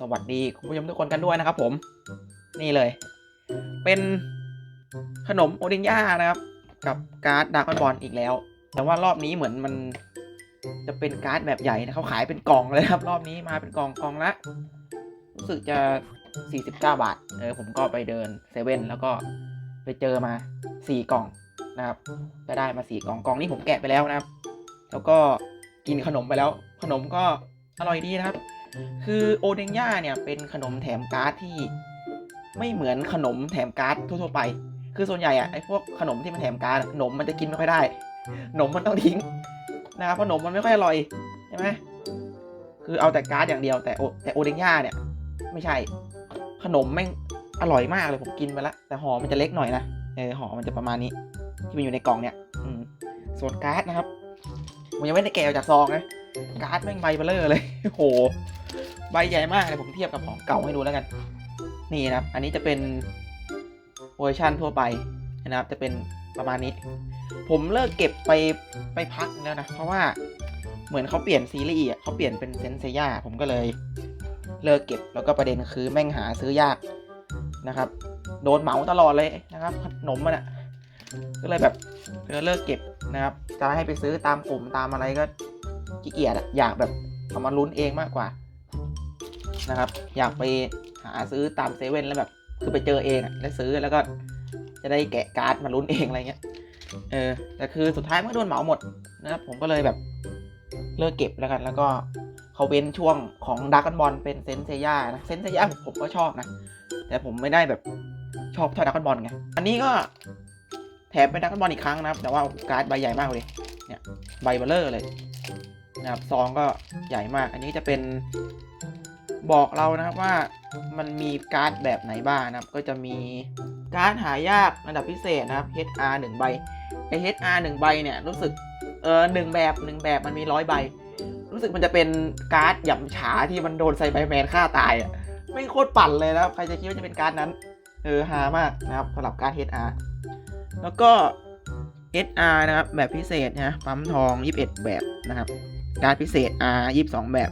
สวัสดีคุณผู้ชมทุกคนกันด้วยนะครับ ผม นี่เลย เป็นขนมโอดิงย่านะครับ กับการ์ดดาร์กบอลอีกแล้ว แต่ว่ารอบนี้เหมือนมันจะเป็นการ์ดแบบใหญ่นะเขาขายเป็นกล่องเลยครับ รอบนี้มาเป็นกล่องกล่องละรู้สึกจะ 49 บาท เออผมก็ไปเดินเซเว่นแล้วก็ไปเจอมา 4 กล่องนะครับก็ได้มา 4 กล่องกล่องนี้ผมแกะไปแล้วนะครับ แล้วก็กินขนมไปแล้ว ขนมก็อร่อยดีนะครับ คือโอเดงย่าเนี่ยเป็นขนมแถมการ์ดที่ไม่เหมือนขนมแถมการ์ดทั่วๆไป คือส่วนใหญ่อะไอพวกขนมที่มันแถมการ์ดขนมมันจะกินไม่ค่อยได้ขนมมันต้องทิ้งนะครับเพราะขนมมันไม่ค่อยอร่อยใช่ไหมคือเอาแต่การ์ดอย่างเดียวแต่โอแต่โอเดงย่าเนี่ย ไม่ใช่ขนมแม่งอร่อยมากเลยผมกินไปแล้วแต่ห่อมันจะเล็กหน่อยนะเออห่อมันจะประมาณนี้ ที่มันอยู่ในกล่องเนี่ยอืส่วนการ์ดนะครับผมยังไม่ได้แกะออกจากซองนะการ์ดแม่งใบเบลอเลยโอ้โห ใบใหญ่มากเลยผมเทียบกับของเก่าให้ดูแล้วกัน นี่นะครับ อันนี้จะเป็นเวอร์ชันทั่วไปนะครับ จะเป็นประมาณนี้ ผมเลิกเก็บไปไปพักแล้วนะ เพราะว่าเหมือนเขาเปลี่ยนซีรีส์อะเขาเปลี่ยนเป็นเซนเซย่าผมก็เลยเลิกเก็บแล้วก็ประเด็นคือแม่งหาซื้อยากนะครับ โดนเหมาตลอดเลยนะครับ ขนมมันอะก็เลยแบบเออเลิกเก็บนะครับ จะให้ไปซื้อตามกลุ่มตามอะไรก็ขี้เกียจอะอยากแบบเอามาลุ้นเองมากกว่า นะครับ อยากไปหาซื้อตามเซเว่นแล้วแบบ คือไปเจอเองอะแล้วซื้อแล้วก็จะได้แกะการ์ดมาลุ้นเองอะไรเงี้ย เออ แต่คือสุดท้ายมันก็โดนเหมาหมดนะครับผมก็เลยแบบเลิกเก็บแล้วกัน แล้วก็เขาเว้นช่วงของดักกันบอลเป็นเซนเซย่านะ เซนเซย่าผมก็ชอบนะ แต่ผมไม่ได้แบบชอบเท่าดักกันบอลไง อันนี้ก็แถมเป็นดักกันบอลอีกครั้งนะครับ แต่ว่าการ์ดใบใหญ่มากเลย เนี่ยใบเบลเลอร์เลยนะครับซองก็ใหญ่มาก อันนี้จะเป็น บอกเรานะครับว่ามันมีการ์ดแบบไหนบ้างนะครับ ก็จะมีการ์ดหายากระดับพิเศษนะครับ HR 1 ใบไอ HR 1 ใบเนี่ยรู้สึกเออหนึ่งแบบหนึ่งแบบมันมีร้อยใบ รู้สึกมันจะเป็นการ์ดหย่ำฉาที่มันโดนไซไบแมนฆ่าตายอะไม่โคตรปั่นเลยนะครับใครจะคิดว่าจะเป็นการ์ดนั้นเออฮามากนะครับสำหรับการ์ด HR แล้วก็ SR นะครับแบบพิเศษนะปั๊มทอง 21 แบบนะครับ การ์ดพิเศษ R 22 แบบ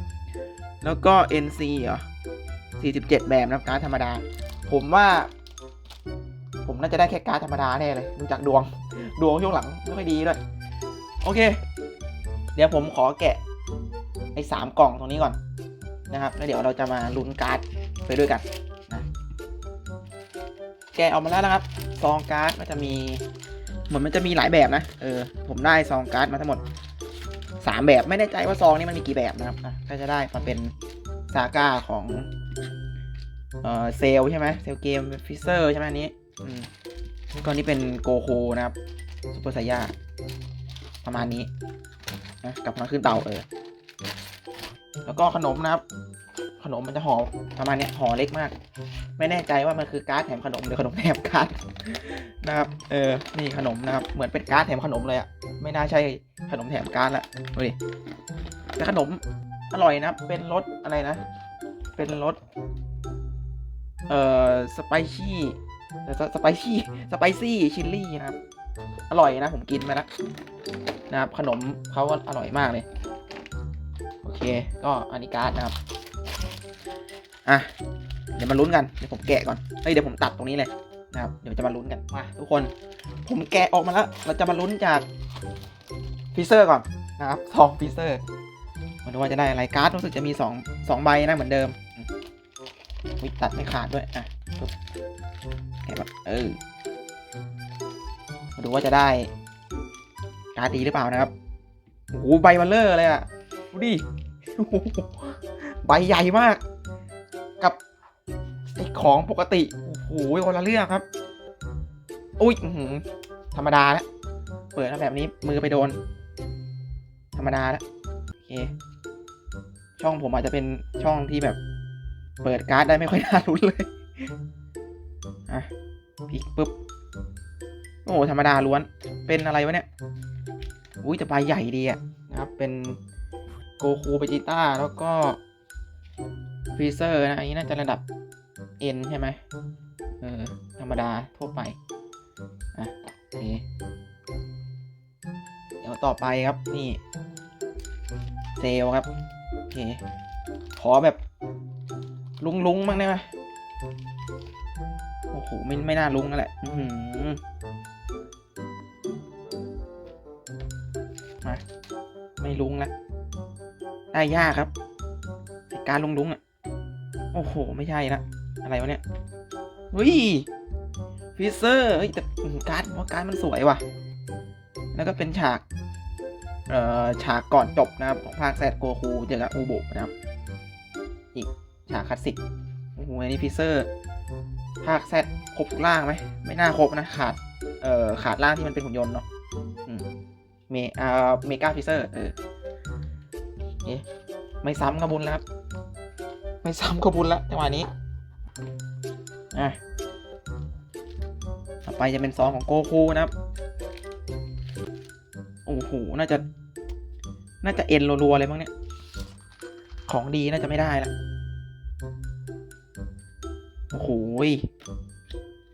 แล้วก็ NC เหรอ 47 แบบนะครับการธรรมดา ผมว่า ผมน่าจะได้แค่การธรรมดาแน่เลย ดูจากดวง ดวงช่วงหลังไม่ค่อยดีด้วย โอเค เดี๋ยวผมขอแกะไอ้สามกล่องตรงนี้ก่อนนะครับ แล้วเดี๋ยวเราจะมาลุ้นการ์ดไปด้วยกันนะแกะออกมาแล้วนะครับ ซองการ์ดก็จะมี เหมือนมันจะมีหลายแบบนะ เออ ผมได้ซองการ์ดมาทั้งหมด สามแบบไม่แน่ใจว่าซองนี้มันมีกี่แบบนะครับก็จะได้มาเป็นซาก้าของเอ่อเซลใช่ไหมเซลเกมฟิเซอร์ใช่ไหมอันนี้ก็นี้เป็นโกโคนะครับซูเปอร์ไซย่าประมาณนี้นะกลับมาขึ้นเตาเออแล้วก็ขนมนะครับ ขนมมันจะห่อประมาณเนี้ยห่อเล็กมาก ไม่แน่ใจว่ามันคือการ์ดแถมขนมหรือขนมแถมการ์ดนะครับเออนี่ขนมนะครับเหมือนเป็นการ์ดแถมขนมเลยอะไม่น่าใช่ขนมแถมการ์ดละดูดิแต่ขนมอร่อยนะเป็นรสอะไรนะ เป็นรสเอ่อสไปชี่สไปชี่สไปซี่ชิลลี่นะครับอร่อยนะผมกินมาแล้วนะครับขนมเขาก็อร่อยมากเลย โอเค ก็อันนี้การ์ดนะครับ อะ เดี๋ยวมาลุ้นกัน เดี๋ยวผมแกะก่อน เฮ้ย เดี๋ยวผมตัดตรงนี้เลยนะครับ เดี๋ยวจะมาลุ้นกัน มาทุกคน ผมแกะออกมาแล้ว เราจะมาลุ้นจากฟิเซอร์ก่อนนะครับซองฟิเซอร์มาดูว่าจะได้อะไร การ์ดรู้สึกจะมีสองสองใบนะเหมือนเดิมวิตัดไม่ขาดด้วย อะแกะแบบเออ มาดูว่าจะได้การ์ดดีหรือเปล่านะครับโอ้โหใบมาเลอร์เลยอะ ดูดิ ใบใหญ่มาก ไอของปกติ โอ้โหคนละเรื่องครับ อุ้ยธรรมดาแล้ว เปิดมาแบบนี้มือไปโดน ธรรมดาแล้ว โอเค ช่องผมอาจจะเป็นช่องที่แบบ เปิดการ์ดได้ไม่ค่อยน่ารุ้นเลย อะพลิกปุ๊บ โอ้โหธรรมดาล้วน เป็นอะไรวะเนี่ย อุ้ยแต่ใบใหญ่ดีอะนะครับ เป็นโกคูเบจิต้าแล้วก็ฟรีเซอร์นะ อันนี้น่าจะระดับ N ใช่ไหมเออ ธรรมดาทั่วไป อะโอเคเดี๋ยวต่อไปครับ นี่ เซลครับ โอเค ขอแบบ ลุงลุงบ้างได้ไหมโอ้โหไม่ไม่น่าลุงนั่นแหละ อืมา ไม่ลุงแล้วได้ยากครับ การลุงลุงอะ โอ้โห ไม่ใช่ละ อะไรวะเนี่ยเฮ้ยฟิเซอร์เฮ้ยแต่การ์ดว่าการ์ดมันสวยว่ะ แล้วก็เป็นฉากเอ่อฉากก่อนจบนะครับของภาคแซดโกคูเจอกับอูโบะนะครับ อีกฉากคลาสสิกโอ้โหอันนี้ฟิเซอร์ ภาคแซดครบทุกร่างไหมไม่น่าครบนะขาดเอ่อขาดร่างที่มันเป็นหุ่นยนต์เนาะเมอ่าเมกาฟิเซอร์เออเอ๊ะไม่ซ้ำกระบุญแล้วครับ ไม่ซ้ำกระบุญแล้วจังหวะนี้ อะต่อไปจะเป็นซองของโกคูนะครับ โอ้โห น่าจะ น่าจะเอ็นรัวๆเลยมั้งเนี่ย ของดีน่าจะไม่ได้ละโอ้โห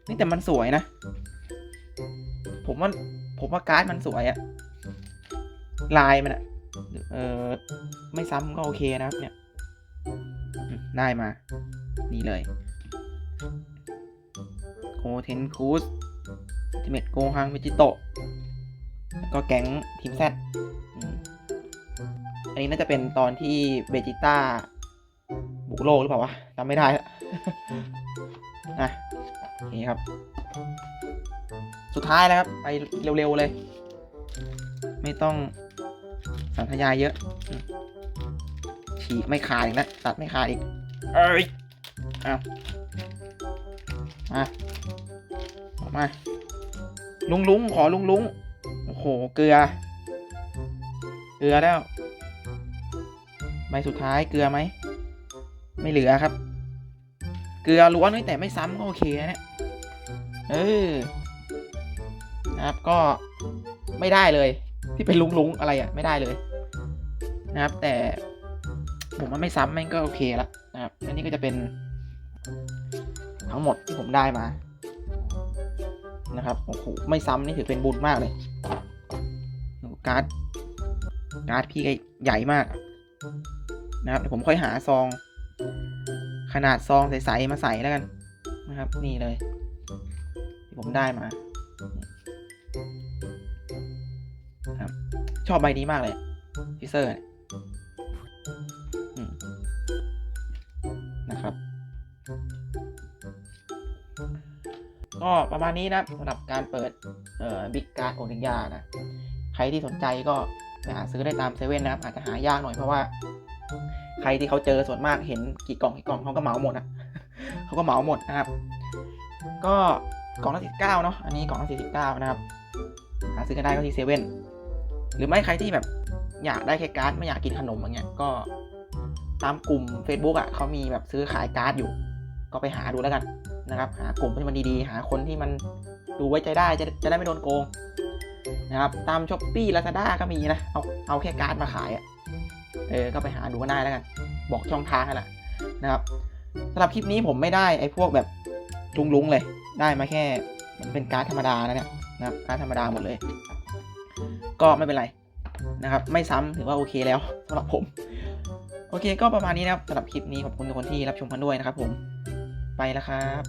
นี่แต่มันสวยนะ ผมว่า ผมว่าการ์ดมันสวยอะลายมันอะเออไม่ซ้ำก็โอเคนะครับเนี่ย ได้มา นี่เลย โคเทนคูสจิเมตโกฮังเวจิโตะแล้วก็แก๊งทีมแซดอันนี้น่าจะเป็นตอนที่เบจิต้าบุกโลกหรือเปล่าวะจำไม่ได้ละนะนี่ครับ สุดท้ายแล้วครับ ไปเร็วๆเลย ไม่ต้องสันทยายเยอะ ฉีกไม่ขาดอีกนะตัดไม่ขาดอีก เอ้ยเอาว มาออกมา ลุงลุงขอลุงลุงโอ้โห เกลือ เกลือแล้ว ใบสุดท้ายเกลือไหม ไม่เหลือครับ เกลือล้วนเว้ยแต่ไม่ซ้ำก็โอเคนะเนี่ย เออ นะครับก็ไม่ได้เลย ที่เป็นลุงลุงอะไรอะ่ะ ไม่ได้เลย นะครับ แต่ผมว่าไม่ซ้ำแม่งก็โอเคละนะครับ อันนี้ก็จะเป็น ทั้งหมดที่ผมได้มานะครับโอ้โหไม่ซ้ำนี่ถือเป็นบุญมากเลยการ์ดการ์ดพี่ใหญ่มากนะครับเดี๋ยวผมค่อยหาซอง ขนาดซองใสๆมาใส่แล้วกันนะครับ นี่เลย ที่ผมได้มาครับ ชอบใบนี้มากเลยฟิเซอร์ ก็ประมาณนี้นะสำหรับการเปิดเอ่อบิ๊กการ์ดโอนิยานะ ใครที่สนใจก็ไปหาซื้อได้ตามเซเว่นนะครับ อาจจะหายากหน่อยเพราะว่า ใครที่เขาเจอส่วนมากเห็นกี่กล่องกี่กล่องเขาก็เหมาหมดอะเขาก็เหมาหมดนะครับ ก็กล่องละสิบเก้าเนาะอันนี้กล่องละสี่สิบเก้านะครับ หาซื้อกันได้ก็ที่เซเว่นหรือไม่ใครที่แบบอยากได้แค่การ์ดไม่อยากกินขนมอย่างเงี้ยก็ตามกลุ่ม Facebook อะเขามีแบบซื้อขายการ์ดอยู่ ก็ไปหาดูแล้วกัน นะครับ หากลุ่มที่มันดีๆ หาคนที่มันดูไว้ใจได้จะจะได้ไม่โดนโกงนะครับ ตามช้อปปี้ลาซาด้าก็มีนะ เอาเอาแค่การ์ดมาขายอะเออ ก็ไปหาดูก็ได้แล้วกัน บอกช่องทางให้ละนะครับสำหรับคลิปนี้ผมไม่ได้ไอ้พวกแบบจุงลุงเลย ได้มาแค่มันเป็นการ์ดธรรมดานะเนี่ยนะครับ การ์ดธรรมดาหมดเลย ก็ไม่เป็นไรนะครับ ไม่ซ้ำถือว่าโอเคแล้วสำหรับผม โอเคก็ประมาณนี้นะครับสำหรับคลิปนี้ขอบคุณทุกคนที่รับชมกันด้วยนะครับผม แล้วครับ